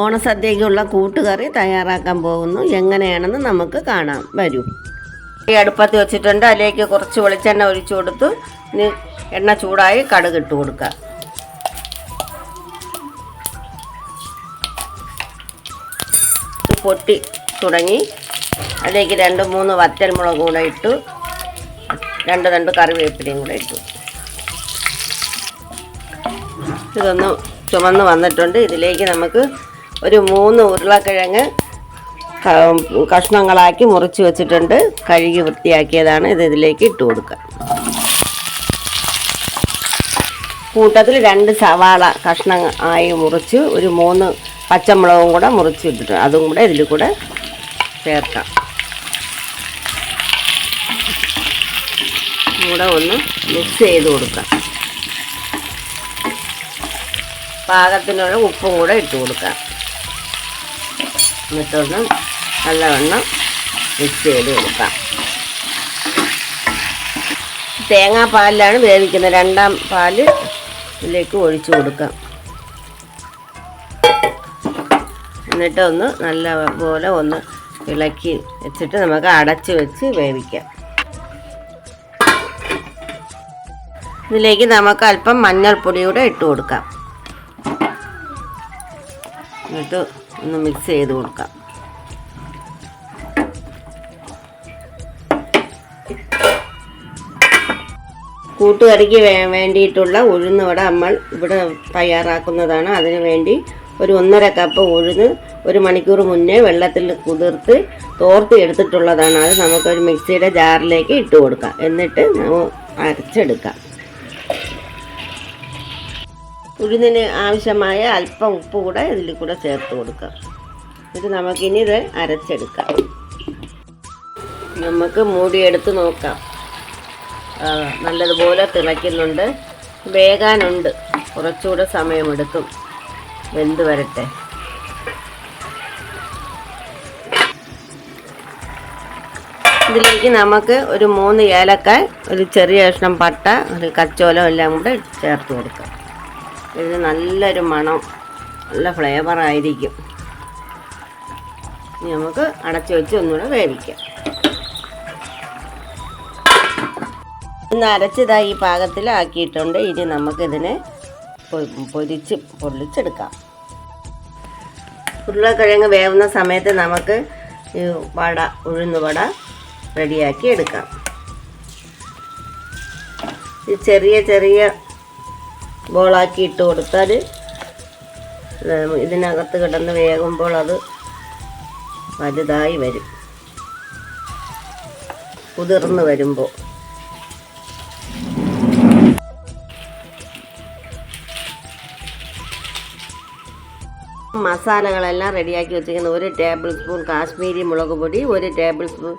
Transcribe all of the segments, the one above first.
ഓണസദ്യയ്ക്കുള്ള കൂട്ടുകറി തയ്യാറാക്കാൻ പോകുന്നു. എങ്ങനെയാണെന്ന് നമുക്ക് കാണാം. വരൂ. ഈ അടുപ്പത്ത് വെച്ചിട്ടുണ്ട്. അതിലേക്ക് കുറച്ച് വെളിച്ചെണ്ണ ഒഴിച്ചു കൊടുത്തു. എണ്ണ ചൂടായി കടുക് ഇട്ട് കൊടുക്കുക പൊട്ടി തുടങ്ങി. അതിലേക്ക് രണ്ട് മൂന്ന് വറ്റൽമുളക് കൂടെ ഇട്ടു. രണ്ട് രണ്ട് കറിവേപ്പിലയും കൂടെ ഇട്ടു. ഇതൊന്ന് ചുമന്ന് വന്നിട്ടുണ്ട്. ഇതിലേക്ക് നമുക്ക് ഒരു മൂന്ന് ഉരുളക്കിഴങ്ങ് കഷ്ണങ്ങളാക്കി മുറിച്ച് വെച്ചിട്ടുണ്ട്. കഴുകി വൃത്തിയാക്കിയതാണ് ഇത് ഇതിലേക്ക് ഇട്ട് കൊടുക്കുക. കൂട്ടത്തിൽ രണ്ട് സവാള കഷ്ണം ആയി മുറിച്ച് ഒരു മൂന്ന് പച്ചമുളകും കൂടെ മുറിച്ച് ഇട്ടിട്ടുണ്ട്. അതും കൂടെ ഇതിൽ കൂടെ ചേർക്കാം. കൂടെ ഒന്ന് മിക്സ് ചെയ്ത് കൊടുക്കാം. പാകത്തിനുള്ള ഉപ്പും കൂടെ ഇട്ട് കൊടുക്കാം. എന്നിട്ടൊന്ന് നല്ലവണ്ണം മിക്സ് ചെയ്ത് കൊടുക്കാം. തേങ്ങാപ്പാലിലാണ് വേവിക്കുന്നത്. രണ്ടാം പാൽ ഇതിലേക്ക് ഒഴിച്ചു കൊടുക്കാം. എന്നിട്ട് ഒന്ന് നല്ല പോലെ ഒന്ന് ഇളക്കി വെച്ചിട്ട് നമുക്ക് അടച്ച് വെച്ച് വേവിക്കാം. ഇതിലേക്ക് നമുക്ക് അല്പം മഞ്ഞൾപ്പൊടി കൂടെ ഇട്ട് കൊടുക്കാം. എന്നിട്ട് ഒന്ന് മിക്സ് ചെയ്ത് കൊടുക്കാം. കൂട്ടുകറിക്ക് വേ വേണ്ടിയിട്ടുള്ള ഉഴുന്നുവട നമ്മൾ ഇവിടെ തയ്യാറാക്കുന്നതാണ്. അതിന് വേണ്ടി ഒരു ഒന്നര കപ്പ് ഉഴുന്ന് ഒരു മണിക്കൂർ മുന്നേ വെള്ളത്തിൽ കുതിർത്ത് തോർത്ത് എടുത്തിട്ടുള്ളതാണ്. അത് നമുക്കൊരു മിക്സിയുടെ ജാറിലേക്ക് ഇട്ട് കൊടുക്കാം. എന്നിട്ട് അരച്ചെടുക്കാം. ഉഴുന്നിന് ആവശ്യമായ അല്പം ഉപ്പ് കൂടെ ഇതിൽ കൂടെ ചേർത്ത് കൊടുക്കാം. ഇത് നമുക്കിനി ഇത് അരച്ചെടുക്കാം. നമുക്ക് മൂടിയെടുത്ത് നോക്കാം. നല്ലതുപോലെ തിളയ്ക്കുന്നുണ്ട്. വേകാനുണ്ട്. കുറച്ചുകൂടെ സമയമെടുക്കും. വെന്ത് വരട്ടെ. ഇതിലേക്ക് നമുക്ക് ഒരു മൂന്ന് ഏലക്കായ ഒരു ചെറിയ കഷ്ണം പട്ട ഒരു കച്ചോലം എല്ലാം കൂടെ ചേർത്ത് കൊടുക്കാം. ഇത് നല്ലൊരു മണം. നല്ല ഫ്ലേവർ ആയിരിക്കും. ഇനി നമുക്ക് അടച്ചു വെച്ച് ഒന്നുകൂടെ വേവിക്കാം. ഇന്ന് അരച്ചതായി ഈ പാകത്തിലാക്കിയിട്ടുണ്ട്. ഇനി നമുക്കിതിനെ പൊരിച്ച് പൊള്ളിച്ചെടുക്കാം. ഉരുളക്കിഴങ്ങ് വേവുന്ന സമയത്ത് നമുക്ക് വട ഉഴുന്ന് വട റെഡിയാക്കി എടുക്കാം. ഈ ചെറിയ ചെറിയ ബോളാക്കി ഇട്ട് കൊടുത്താൽ ഇതിനകത്ത് കിടന്ന് വേകുമ്പോൾ അത് വലുതായി വരും. കുതിർന്ന് വരുമ്പോൾ. മസാലകളെല്ലാം റെഡിയാക്കി വെച്ചിരിക്കുന്ന. ഒരു ടേബിൾ സ്പൂൺ കാശ്മീരി മുളക് പൊടി ഒരു ടേബിൾ സ്പൂൺ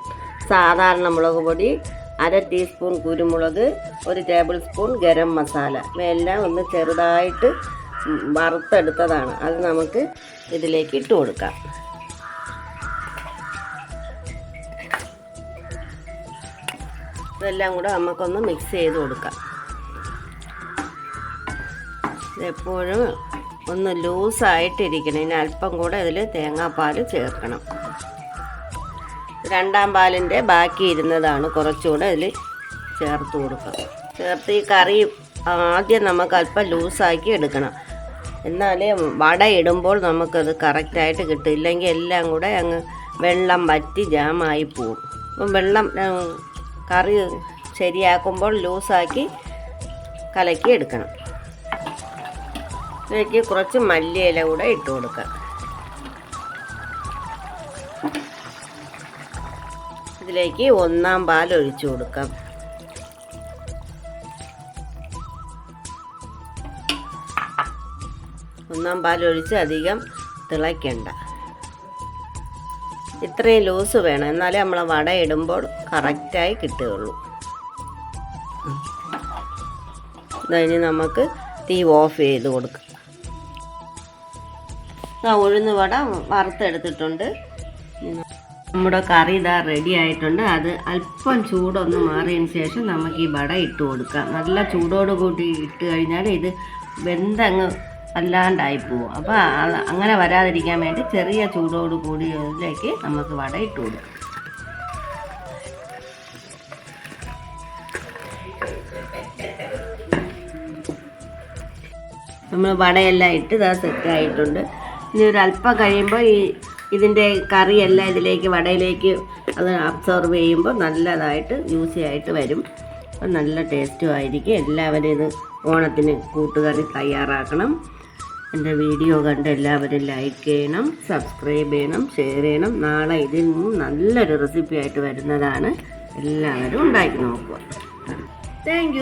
സാധാരണ മുളക് പൊടി അര ടീസ്പൂൺ കുരുമുളക് ഒരു ടേബിൾ സ്പൂൺ ഗരം മസാല. ഇവയെല്ലാം ഒന്ന് ചെറുതായിട്ട് വറുത്തെടുത്തതാണ്. അത് നമുക്ക് ഇതിലേക്ക് ഇട്ട് കൊടുക്കാം. ഇതെല്ലാം കൂടെ നമുക്കൊന്ന് മിക്സ് ചെയ്ത് കൊടുക്കാം. ഇതെപ്പോഴും ഒന്ന് ലൂസായിട്ടിരിക്കണം ഇനി അല്പം കൂടെ ഇതിൽ തേങ്ങാപ്പാൽ ചേർക്കണം. രണ്ടാം പാലിന്റെ ബാക്കി ഇരുന്നതാണ് കുറച്ചുകൂടെ അതിൽ ചേർത്ത് കൊടുക്കുക. ചേർത്ത് ഈ കറി ആദ്യം നമുക്ക് അല്പം ലൂസാക്കി എടുക്കണം. എന്നാലേ വട ഇടുമ്പോൾ നമുക്കത് കറക്റ്റായിട്ട് കിട്ടും. ഇല്ലെങ്കിൽ എല്ലാം കൂടെ അങ്ങ് വെള്ളം വറ്റി ജാമായി പോവും. അപ്പം വെള്ളം കറി ശരിയാക്കുമ്പോൾ ലൂസാക്കി കലക്കി എടുക്കണം. ഇതിലേക്ക് കുറച്ച് മല്ലിയില കൂടെ ഇട്ട് കൊടുക്കാം ഇതിലേക്ക് ഒന്നാം പാൽ ഒഴിച്ചു കൊടുക്കാം. ഒന്നാം പാൽ ഒഴിച്ച് അധികം തിളയ്ക്കണ്ട. ഇത്രയും ലൂസ് വേണം. എന്നാലേ നമ്മൾ വട ഇടുമ്പോൾ കറക്റ്റായി കിട്ടുകയുള്ളൂ. ഇനി നമുക്ക് തീ ഓഫ് ചെയ്ത് കൊടുക്കാം. ഉഴുന്ന് വട വറുത്തെടുത്തിട്ടുണ്ട്. നമ്മുടെ കറി ഇതാ റെഡി ആയിട്ടുണ്ട്. അത് അല്പം ചൂടൊന്ന് മാറിയതിന് ശേഷം നമുക്ക് ഈ വട ഇട്ട് കൊടുക്കാം. നല്ല ചൂടോട് കൂടി ഇട്ട് കഴിഞ്ഞാൽ ഇത് വെന്തങ്ങ് അല്ലാണ്ടായി പോവും. അപ്പോൾ അങ്ങനെ വരാതിരിക്കാൻ വേണ്ടി ചെറിയ ചൂടോട് കൂടി ഇതിലേക്ക് നമുക്ക് വട ഇട്ട് കൊടുക്കാം. നമ്മൾ വടയെല്ലാം ഇട്ട് ഇതാ സെറ്റായിട്ടുണ്ട് ഇനി ഒരു അല്പം കഴിയുമ്പോൾ ഈ ഇതിന്റെ കറിയെല്ലാം ഇതിലേക്ക് വടയിലേക്ക് അത് അബ്സോർവ് ചെയ്യുമ്പോൾ നല്ലതായിട്ട് ജ്യൂസി ആയിട്ട് വരും. അപ്പം നല്ല ടേസ്റ്റും ആയിരിക്കും. എല്ലാവരും ഇത് ഓണത്തിന് കൂട്ടുകറി തയ്യാറാക്കണം. എന്റെ വീഡിയോ കണ്ട് എല്ലാവരും ലൈക്ക് ചെയ്യണം സബ്സ്ക്രൈബ് ചെയ്യണം ഷെയർ ചെയ്യണം. നാളെ ഇതിൽ നിന്നും നല്ലൊരു റെസിപ്പി ആയിട്ട് വരുന്നതാണ്. എല്ലാവരും ഉണ്ടാക്കി നോക്കുക. താങ്ക്